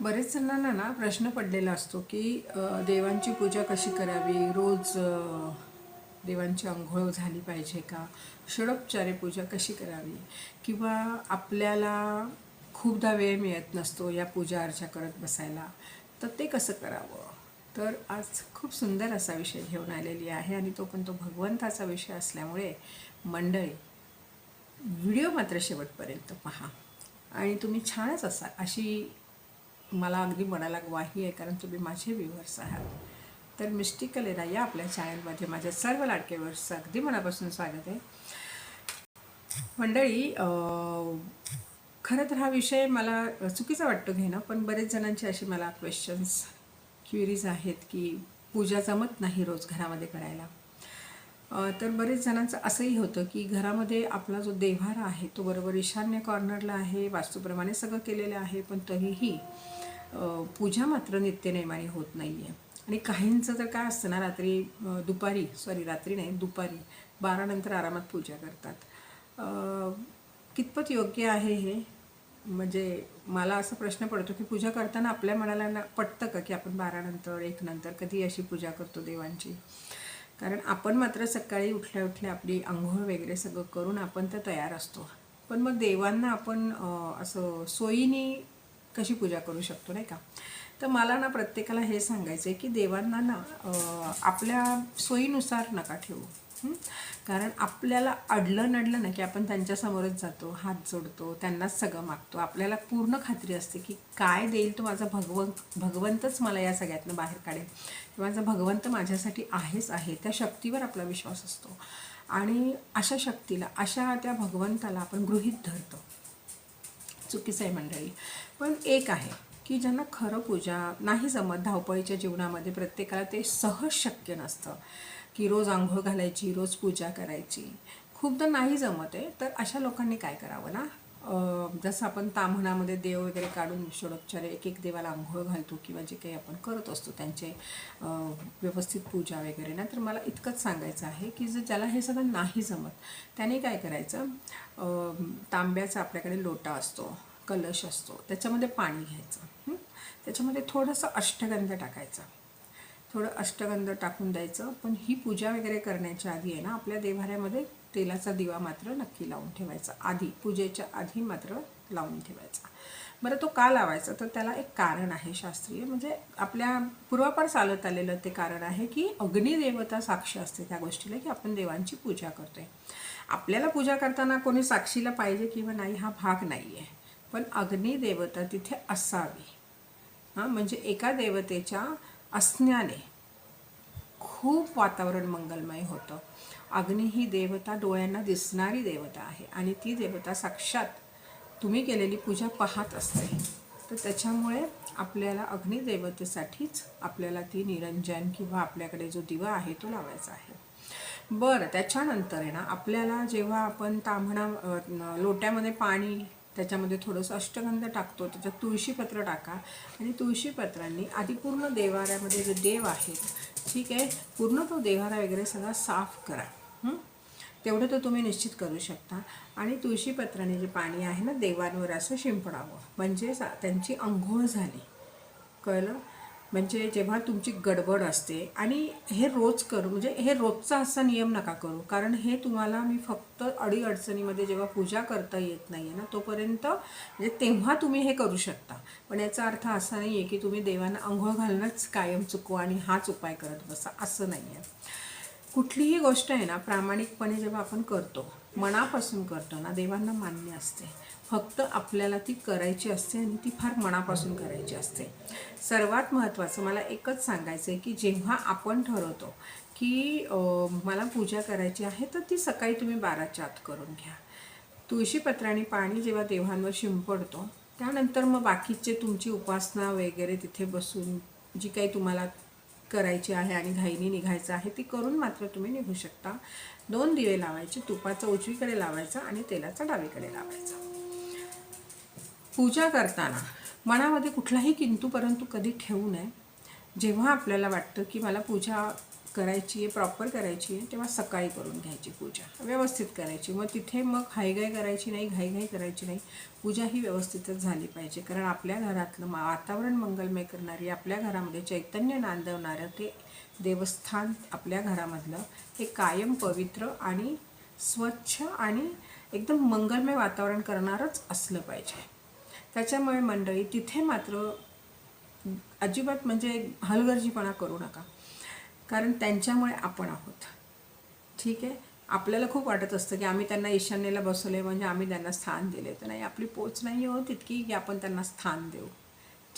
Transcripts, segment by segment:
बरेच जणांना ना प्रश्न पडलेला असतो की देवांची पूजा कशी करावी? रोज देवांची आंघोळ झाली पाहिजे का? षडोपचारे पूजा कशी करावी? किंवा आपल्याला खूपदा वेळ मिळत नसतो या पूजा अर्चा करत बसायला तर ते कसं करावं? तर आज खूप सुंदर असा विषय घेऊन आलेली आहे आणि तो पण तो भगवंताचा विषय असल्यामुळे मंडळी व्हिडिओ मात्र शेवटपर्यंत पहा. आणि तुम्ही छानच असाल अशी मला अगदी मनाला ग्वाही आहे कारण तुम्ही माझे व्ह्युअर्स आहात. तर मिस्टिकल एरा या आपल्या चॅनलमध्ये माझ्या सर्व लाडके व्ह्युअर्सचं अगदी मनापासून स्वागत आहे. मंडळी खरं तर हा विषय मला चुकीचा वाटतो घेणं पण बरेच जणांचे असे मला क्वेश्चन्स क्युरीज आहेत की पूजा जमत नाही रोज घरामध्ये करायला. तर बरेच जणांचं असंही होतं की घरामध्ये आपला जो देव्हारा आहे तो बरोबर ईशान्य कॉर्नरला आहे वास्तूप्रमाणे सगळं केलेलं आहे पण तरीही पूजा मात्र नित्यनेमाने होत नाही आहे आणि काहींचं तर काय असतं ना रात्री दुपारी सॉरी रात्री नाही दुपारी बारानंतर आरामात पूजा करतात. कितपत योग्य आहे हे? म्हणजे मला असा प्रश्न पडतो की पूजा करताना आपल्या मनाला ना पटतं का की आपण बारानंतर एक नंतर कधी अशी पूजा करतो देवांची? कारण आपण मात्र सकाळी उठल्या उठल्या आपली आंघोळ वगैरे सगळं करून आपण तर तयार असतो. पण मग देवांना आपण असं सोयीने कशी पूजा करू शकतो नाही का? तर मला ना प्रत्येकाला हे सांगायचं आहे की देवांना ना आपल्या सोयीनुसार नका ठेवू. कारण आपल्याला अडलं नडलं ना की आपण त्यांच्यासमोरच जातो हात जोडतो त्यांनाच सगळं मागतो. आपल्याला पूर्ण खात्री असते की काय देईल तो माझा भगवंत भगवंतच मला या सगळ्यातनं बाहेर काढेल. माझा भगवंत माझ्यासाठी आहेच आहे. त्या शक्तीवर आपला विश्वास असतो. आणि अशा शक्तीला अशा त्या भगवंताला आपण गृहीत धरतो. चुकीचं आहे मंडळी. पण एक आहे की ज्यांना खरं पूजा नाही जमत धावपळीच्या जीवनामध्ये प्रत्येकाला ते सहज शक्य नसतं. की रोज आंघोळ घालायची रोज पूजा करायची. खूपदा नाही जमत आहे तर अशा लोकांनी काय करावं ना? जसं आपण ताम्हणामध्ये देव वगैरे काढून षडोपचार एक एक देवाला आंघोळ घालतो किंवा जे काही आपण करत असतो त्यांचे व्यवस्थित पूजा वगैरे. ना तर मला इतकंच सांगायचं आहे की जर ज्याला हे सगळं नाही जमत त्याने काय करायचं? तांब्याचा आपल्याकडे लोटा असतो कलश असतो त्याच्यामध्ये पाणी घ्यायचं. त्याच्यामध्ये थोडंसं अष्टगंध टाकायचं. थोडं अष्टगंध टाकून द्यायचं. पण ही पूजा वगैरे करण्याच्या आधी आहे ना आपल्या देव्हाऱ्यामध्ये तेलाचा दिवा मात्र नक्की लावून ठेवायचा. आधी पूजेच्या आधी मात्र लावून ठेवायचा. बरं तो का लावायचा? तर त्याला एक कारण आहे शास्त्रीय. म्हणजे आपल्या पूर्वापार चालत आलेलं ते कारण आहे की अग्निदेवता साक्ष असते त्या गोष्टीला की आपण देवांची पूजा करतोय. आपल्याला पूजा करताना कोणी साक्षीला पाहिजे किंवा नाही हा भाग नाही आहे पण अग्निदेवता तिथे असावी. हां म्हणजे एका देवतेच्या असण्याने खूप वातावरण मंगलमय होतं. अग्नी ही देवता डोळ्यांना दिसणारी देवता आहे आणि ती देवता साक्षात तुम्ही केलेली पूजा पाहत असते. तर त्याच्यामुळे आपल्याला अग्निदेवतेसाठीच आपल्याला ती निरंजन किंवा आपल्याकडे जो दिवा आहे तो लावायचा आहे. बरं त्याच्यानंतर आहे ना आपल्याला जेव्हा आपण तांबणा लोट्यामध्ये पाणी त्याच्यामध्ये थोडंसं अष्टगंध टाकतो त्याच्यात तुळशीपत्र टाका. आणि तुळशीपत्रांनी आधी पूर्ण देवाऱ्यामध्ये जे देव आहेत ठीक आहे पूर्ण तो देवारा वगैरे सगळा साफ करा. तेवढं तर तुम्ही निश्चित करू शकता. आणि तुळशीपत्राने जे पाणी आहे ना देवांवर असं शिंपडावं. म्हणजे सा- त्यांची आंघोळ झाली. कळलं? म्हणजे जेव्हा तुमची गडबड असते आणि हे रोज करू म्हणजे हे रोजचा असा नियम नका करू. कारण हे तुम्हाला मी फक्त अडीअडचणीमध्ये जेव्हा पूजा करता येत नाही आहे ना तोपर्यंत म्हणजे तेव्हा तुम्ही हे करू शकता. पण याचा अर्थ असा नाही आहे की तुम्ही देवांना आंघोळ घालणंच कायम चुकवा आणि हाच उपाय करत बसा. असं नाही आहे कुठलीही गोष्ट आहे ना प्रामाणिकपणे जेव्हा आपण करतो मनापासून करतो ना देवांना मान्य असते. फक्त आपल्याला ती करायची असते आणि ती फार मनापासून करायची असते. सर्वात महत्त्वाचं मला एकच सांगायचं आहे की जेव्हा आपण ठरवतो की मला पूजा करायची आहे तर ती सकाळी तुम्ही बाराच्या आत करून घ्या. तुळशीपत्राने पाणी जेव्हा देवांवर शिंपडतो त्यानंतर मग बाकीचे तुमची उपासना वगैरे तिथे बसून जी काही तुम्हाला करायची आहे आणि घाईनी निघायचं आहे ती करून मात्र तुम्ही निघू शकता. दोन दिवे लावायचे तुपाचा उजवीकडे लावायचा आणि तेलाचा डावीकडे लावायचा. पूजा करताना मनामध्ये कुठलाही किंतू परंतु कधी ठेवू नये. जेव्हा आपल्याला वाटतं की मला पूजा करायची आहे प्रॉपर करायची आहे तेव्हा सकाळी करून घ्यायची पूजा. व्यवस्थित करायची. मग तिथे मग घाईघाई करायची नाही घाईघाई करायची नाही. पूजा ही व्यवस्थितच झाली पाहिजे. कारण आपल्या घरातलं मा वातावरण मंगलमय करणारी आपल्या घरामध्ये चैतन्य नांदवणारं ते देवस्थान आपल्या घरामधलं हे कायम पवित्र आणि स्वच्छ आणि एकदम मंगलमय वातावरण करणारच असलं पाहिजे. त्याच्यामुळे मंडळी तिथे मात्र अजिबात म्हणजे हलगर्जीपणा करू नका. कारण त्यांच्यामुळे आपण आहोत. ठीक आहे? आपल्याला खूप वाटत असतं की आम्ही त्यांना ईशान्येला बसवले म्हणजे आम्ही त्यांना स्थान दिले तर नाही आपली पोच नाही हो तितकी की आपण त्यांना स्थान देऊ.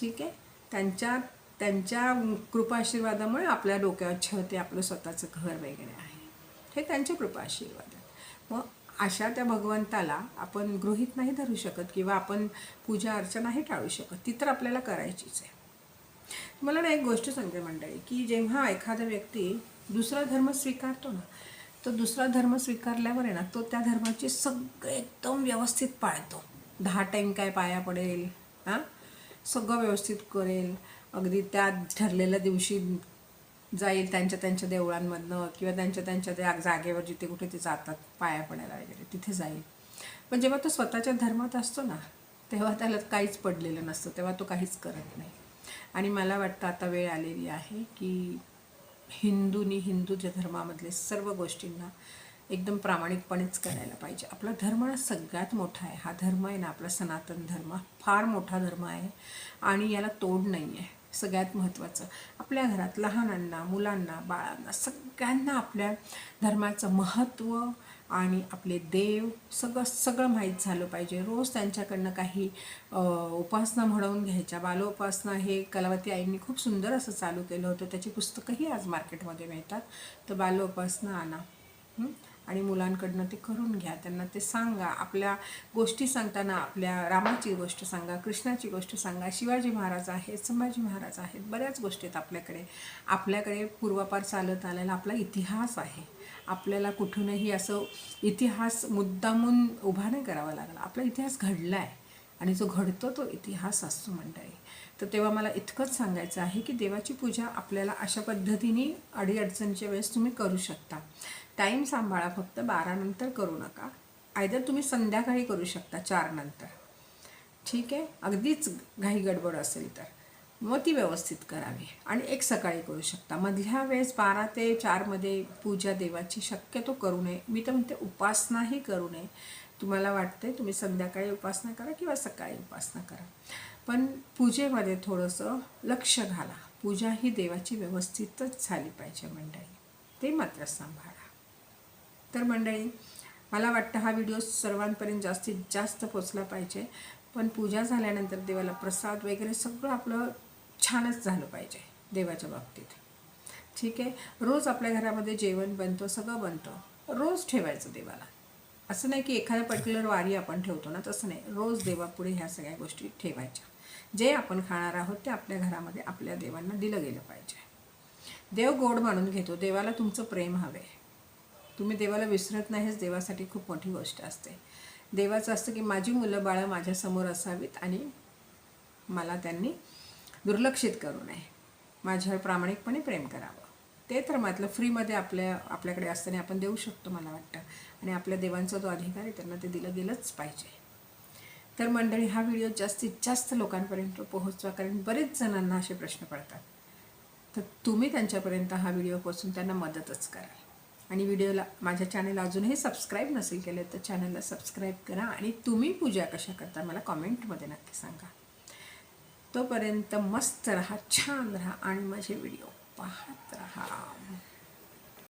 ठीक आहे? त्यांच्या त्यांच्या कृपा आशीर्वादामुळे आपल्या डोक्यावर छत आपलं स्वतःचं घर वगैरे आहे. हे त्यांचे कृपाशीर्वाद आहेत. मग अशा त्या भगवंताला आपण गृहीत नाही धरू शकत किंवा आपण पूजा अर्चनाही टाळू शकत. ती तर आपल्याला करायचीच आहे. मला ना एक गोष्ट सांगते मंडळी की जेव्हा एखादा व्यक्ती दुसरा धर्म स्वीकारतो ना तो दुसरा धर्म स्वीकारल्यावर आहे ना तो त्या धर्माचे सगळे एकदम व्यवस्थित पाळतो. दहा टाईम काय पाया पडेल हां? सगळं व्यवस्थित करेल. अगदी त्या ठरलेल्या दिवशी जाईल त्यांच्या त्यांच्या देवळांमधनं किंवा त्यांच्या त्यांच्या त्या जागेवर जिथे कुठे ते जातात पाया पडायला वगैरे तिथे जाईल. पण जेव्हा तो स्वतःच्या धर्मात असतो ना तेव्हा त्याला काहीच पडलेलं नसतं तेव्हा तो काहीच करत नाही. आणि मला वाटतं आता वेळ आलेली आहे की हिंदूनी हिंदूच्या धर्मामधले सर्व गोष्टींना एकदम प्रामाणिकपणेच करायला पाहिजे. आपला धर्म सगळ्यात मोठा आहे. हा धर्म आहे ना आपला सनातन धर्म फार मोठा धर्म आहे आणि याला तोड नाही आहे सगळ्यात महत्त्वाचं. आपल्या घरात लहानांना मुलांना बाळांना सगळ्यांना आपल्या धर्माचं महत्त्व आणि आपले देव सगळं सगळं माहीत झालं पाहिजे. रोज त्यांच्याकडनं काही उपासना म्हणून घ्यायच्या. बालोपासना हे कलावती आईंनी खूप सुंदर असं चालू केलं होतं. त्याची पुस्तकंही आज मार्केटमध्ये मिळतात. तर बालोपासना आणा. आणि मुलांकडनं ते करून घ्या. त्यांना ते सांगा. आपल्या गोष्टी सांगताना आपल्या रामाची गोष्ट सांगा कृष्णाची गोष्ट सांगा शिवाजी महाराज आहेत संभाजी महाराज आहेत बऱ्याच गोष्टी आहेत आपल्याकडे. आपल्याकडे पूर्वापार चालत आलेला आपला इतिहास आहे. आपल्याला कुठूनही असं इतिहास मुद्दामून उभा नाही करावा लागला. आपला इतिहास घडला आहे आणि जो घडतो तो इतिहास असतो मंडळी. तर तेव्हा मला इतकंच सांगायचं आहे की देवाची पूजा आपल्याला अशा पद्धतीने अडीअडचणीच्या वेळेस तुम्ही करू शकता. टाईम सांभाळा फक्त बारानंतर करू नका. आयदर तुम्ही संध्याकाळी करू शकता चार नंतर. ठीक आहे? अगदीच घाई गडबड असेल तर. मग ती व्यवस्थित करावी. आणि एक सकाळी करू शकता. मधल्या वेळेस बारा ते चारमध्ये पूजा देवाची शक्यतो करू नये. मी तर म्हणते उपासनाही करू नये. तुम्हाला वाटते तुम्ही संध्याकाळी उपासना करा किंवा सकाळी उपासना करा. पण पूजेमध्ये थोडंसं लक्ष घाला. पूजा ही देवाची व्यवस्थितच झाली पाहिजे मंडळी. ते मात्र सांभाळा. तर मंडळी मला वाटतं हा व्हिडिओ सर्वांपर्यंत जास्तीत जास्त पोचला पाहिजे. पण पूजा झाल्यानंतर देवाला प्रसाद वगैरे सगळं आपलं छानच झालं पाहिजे देवाच्या बाबतीत. ठीक आहे? रोज आपल्या घरामध्ये जेवण बनतो सगळं बनतं. रोज ठेवायचं देवाला. असं नाही की एखाद्या पर्टिक्युलर वारी आपण ठेवतो ना तसं नाही. रोज देवापुढे ह्या सगळ्या गोष्टी ठेवायच्या. जे आपण खाणार आहोत ते आपल्या घरामध्ये आपल्या देवांना दिलं गेलं पाहिजे. देव गोड मानून घेतो. देवाला तुमचं प्रेम हवे तुम्ही देवाला विसरत नाही हेच देवासाठी खूप मोठी गोष्ट असते. देवाचं असतं की माझी मुलं बाळं माझ्यासमोर असावीत आणि मला त्यांनी दुर्लक्षित करू नये. माझ्यावर प्रामाणिकपणे प्रेम करावं. ते तर मात्र फ्रीमध्ये आपल्या आपल्याकडे असताना आपण देऊ शकतो मला वाटतं. आणि आपल्या देवांचा जो अधिकार आहे त्यांना ते दिलं गेलंच पाहिजे. तर मंडळी हा व्हिडिओ जास्तीत जास्त लोकांपर्यंत पोहोचवा कारण बरेच जणांना असे प्रश्न पडतात. तर तुम्ही त्यांच्यापर्यंत हा व्हिडिओ पोचून त्यांना मदतच कराल. आणि व्हिडिओला माझ्या चॅनल अजूनही सबस्क्राईब नसेल केलं तर चॅनलला सबस्क्राईब करा आणि तुम्ही पूजा कशा करता मला कॉमेंटमध्ये नक्की सांगा. तोपर्यंत मस्त राहा छान राहा आणि माझे व्हिडिओ पाहत राहा.